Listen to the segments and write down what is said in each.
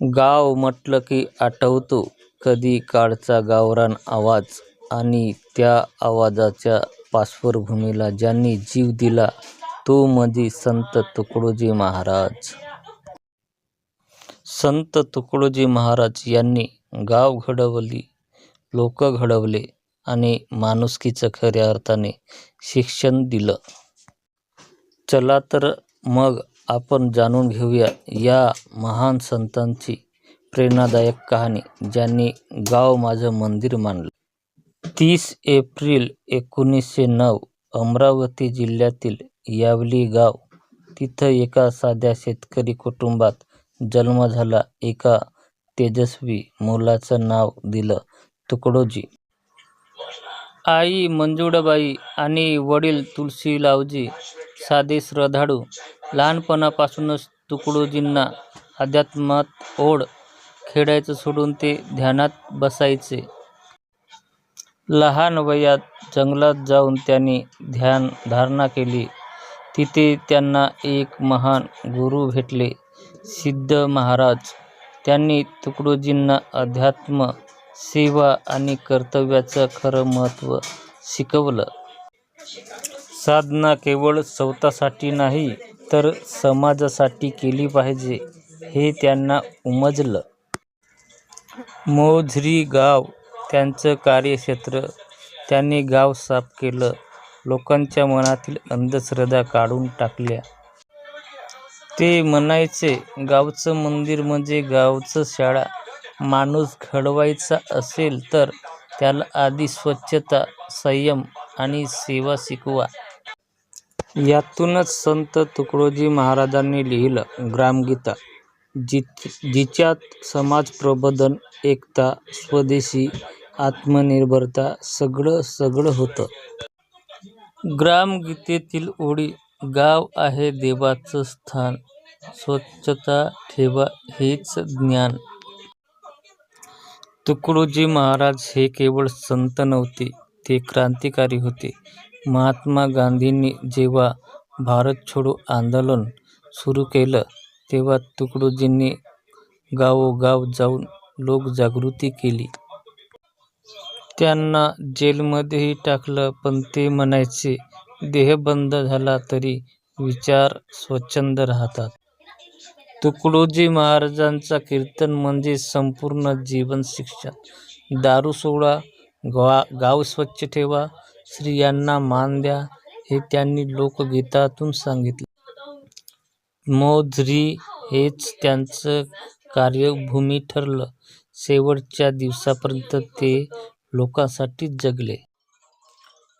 गाव म्हटलं की आठवतो कधी काळचा गावरान आवाज आणि त्या आवाजाच्या पार्श्वभूमीला ज्यांनी जीव दिला तो म्हणजे संत तुकडोजी महाराज. संत तुकडोजी महाराज यांनी गाव घडवली, लोक घडवले आणि माणुसकीचं खऱ्या अर्थाने शिक्षण दिलं. चला तर मग आपण जाणून घेऊया या महान संतांची प्रेरणादायक कहाणी ज्यांनी गाव माझं मंदिर मानलं. तीस एप्रिल एकोणीसशे नऊ अमरावती जिल्ह्यातील यावली गाव. तिथं एका साध्या शेतकरी कुटुंबात जन्म झाला. एका तेजस्वी मुलाचं नाव दिलं तुकडोजी. आई मंजुळाबाई आणि वडील तुळशीरावजी साधे श्रद्धाळू. लहानपणापासूनच तुकडोजींना अध्यात्मात ओढ. खेळायचं सोडून ते ध्यानात बसायचे. लहान वयात जंगलात जाऊन त्यांनी ध्यानधारणा केली. तिथे त्यांना एक महान गुरू भेटले सिद्ध महाराज. त्यांनी तुकडोजींना अध्यात्म, सेवा आणि कर्तव्याचं खरं महत्त्व शिकवलं. साधना केवळ स्वतःसाठी नाही तर समाजासाठी केली पाहिजे हे त्यांना उमजलं. मोझरी गाव त्यांचं कार्यक्षेत्र. त्यांनी गाव साफ केलं. लोकांच्या मनातील अंधश्रद्धा काढून टाकल्या. ते म्हणायचे गावचं मंदिर म्हणजे गावचं शाळा. माणूस घडवायचा असेल तर त्याला आधी स्वच्छता, संयम आणि सेवा शिकवा. यातूनच संत तुकडोजी महाराजांनी लिहिलं ग्रामगीता जिच्यात समाज प्रबोधन एकता, स्वदेशी, आत्मनिर्भरता सगळं सगळं होतं. ग्रामगीतेतील ओळी गाव आहे देवाचं स्थान, स्वच्छता ठेवा हेच ज्ञान. तुकडोजी महाराज हे केवळ संत नव्हते, ते क्रांतिकारी होते. महात्मा गांधींनी जेव्हा भारत छोडो आंदोलन सुरू केलं तेव्हा तुकडोजींनी गावोगाव जाऊन लोकजागृती केली. त्यांना जेलमध्येही टाकलं पण ते म्हणायचे देह बंद झाला तरी विचार स्वच्छंद राहतात. तुकडोजी महाराजांचं कीर्तन म्हणजे संपूर्ण जीवन शिक्षण. दारू सोडा, गाव स्वच्छ ठेवा, स्त्रियांना मान द्या हे त्यांनी लोकगीतातून सांगितले मोझरी हेच त्यांचं कार्यभूमी ठरलं. शेवटच्या दिवसापर्यंत ते लोकांसाठीच जगले.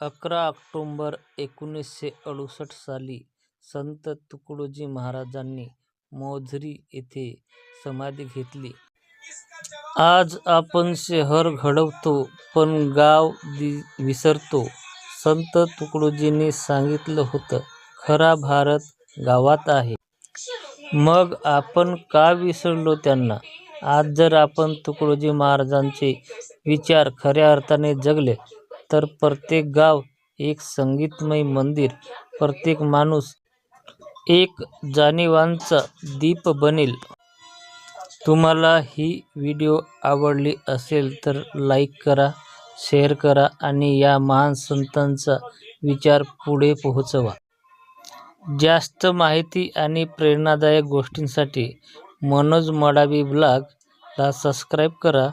अकरा ऑक्टोबर एकोणीसशे अडुसष्ट साली संत तुकडोजी महाराजांनी मोझरी येथे समाधी घेतली. आज आपण शहर घडवतो पण गाव विसरतो. संत तुकडोजींनी सांगितलं होतं खरा भारत गावात आहे. मग आपण का विसरलो त्यांना? आज जर आपण तुकडोजी महाराजांचे विचार खऱ्या अर्थाने जगले तर प्रत्येक गाव एक संगीतमय मंदिर, प्रत्येक माणूस एक जाणीवांचा दीप बनेल. तुम्हाला ही व्हिडिओ आवडली असेल तर लाईक करा, शेअर करा आणि या महान संतांचा विचार पुढे पोहोचवा. जास्त माहिती आणि प्रेरणादायक गोष्टींसाठी मनोज मडावी ब्लॉगला सबस्क्राईब करा.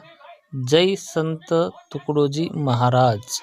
जय संत तुकडोजी महाराज